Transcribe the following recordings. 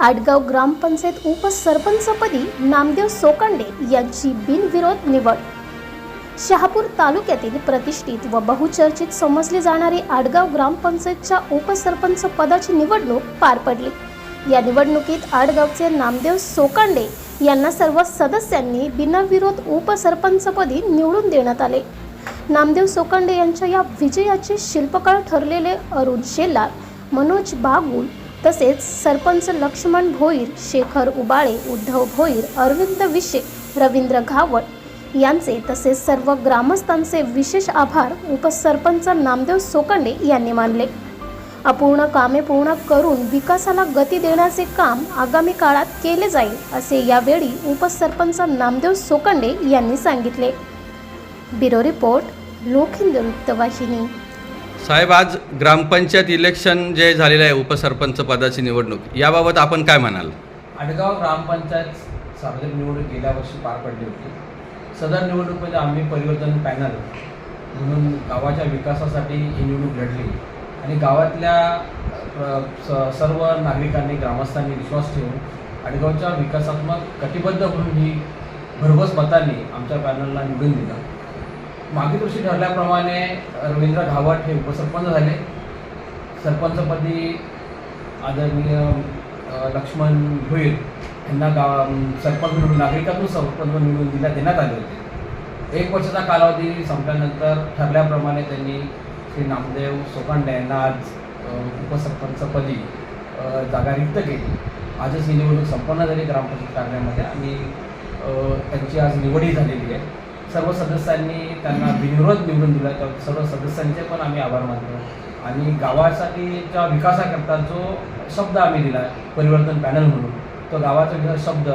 आडगाव ग्रामपंचायत उपसरपंचपदी नामदेव सोकांडे यांची बिनविरोध निवड. शहापूर तालुक्यातील प्रतिष्ठित व बहुचर्चित समजली जाणारी आडगाव ग्रामपंचायतच्या उपसरपंच पदाची निवडणूक पार पडली. या निवडणुकीत आडगावचे नामदेव सोकांडे यांना सर्व सदस्यांनी बिनविरोध उपसरपंचपदी निवडून देण्यात आले. नामदेव सोकांडे यांच्या या विजयाचे शिल्पकार ठरलेले अरुण शेलार मनोज बागुल तसेच सरपंच लक्ष्मण भोईर शेखर उबाळे उद्धव भोईर अरविंद विशे रवींद्र घावट यांचे तसेच सर्व ग्रामस्थांचे विशेष आभार उपसरपंच नामदेव सोकंडे यांनी मानले. अपूर्ण कामे पूर्ण करून विकासाला गती देण्याचे काम आगामी काळात केले जाईल असे यावेळी उपसरपंच नामदेव सोकंडे यांनी सांगितले. ब्युरो रिपोर्ट लोकहिंद वृत्तवाहिनी. साहेब आज ग्रामपंचायत इलेक्शन जे झालेलं आहे उपसरपंच पदाची निवडणूक याबाबत आपण काय म्हणाल? आडगाव ग्रामपंचायत सार्वजनिक निवडणूक गेल्या वर्षी पार पडली होती. सदर निवडणुकीमध्ये आम्ही परिवर्तन पॅनल म्हणून गावाच्या विकासासाठी ही निवडणूक लढली. आणि गावातल्या स- सर्व नागरिकांनी ग्रामस्थांनी विश्वास ठेवून आडगावच्या विकासात्मक कटिबद्ध म्हणून ही भरघोस मतांनी आमच्या पॅनलला निवडून दिलं. मागील वर्षी ठरल्याप्रमाणे रवींद्र घावट हे उपसरपंच झाले. सरपंचपदी आदरणीय लक्ष्मण भोईर यांना गाव सरपंच म्हणून नागरिकातून सरपंच निवडून दिला देण्यात आले होते. एक वर्षाचा कालावधी संपल्यानंतर ठरल्याप्रमाणे त्यांनी श्री नामदेव सोकांडे यांना आज उपसरपंचपदी जागा रिक्त केली. आजच ही निवडणूक संपन्न झाली ग्रामपंचायत कार्यालयामध्ये आणि त्यांची आज निवडही झालेली आहे. सर्व सदस्यांनी त्यांना बिनविरोध निवडून दिला. त्या सर्व सदस्यांचे पण आम्ही आभार मानतो. आणि गावासाठीच्या विकासाकरता जो शब्द आम्ही दिला परिवर्तन पॅनल म्हणून तो गावाचा जो शब्द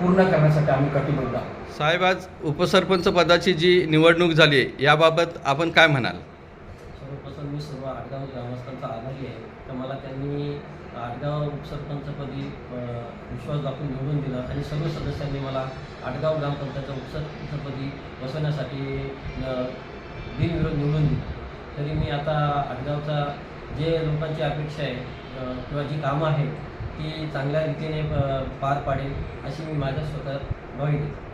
पूर्ण करण्यासाठी आम्ही कटिबद्ध आहोत. साहेब आज उपसरपंच पदाची जी निवडणूक झाली आहे याबाबत आपण काय म्हणाल? सर्वप्रथम मी सर्व आडगाव ग्रामस्थांचा आभारी आहे. तर मला त्यांनी आडगाव उपसरपंचपदी विश्वास दाखवून निवडून दिला. आणि सर्व सदस्यांनी मला आटगाव ग्रामपंचायतचा उपसरपंचपदी बसवण्यासाठी बिनविरोध निवडून दिलं. तरी मी आता आटगावचा जे लोकांची अपेक्षा आहे किंवा जी कामं आहेत ती चांगल्या रीतीने पार पाडेल अशी मी माझ्या स्वतः भावी देतो.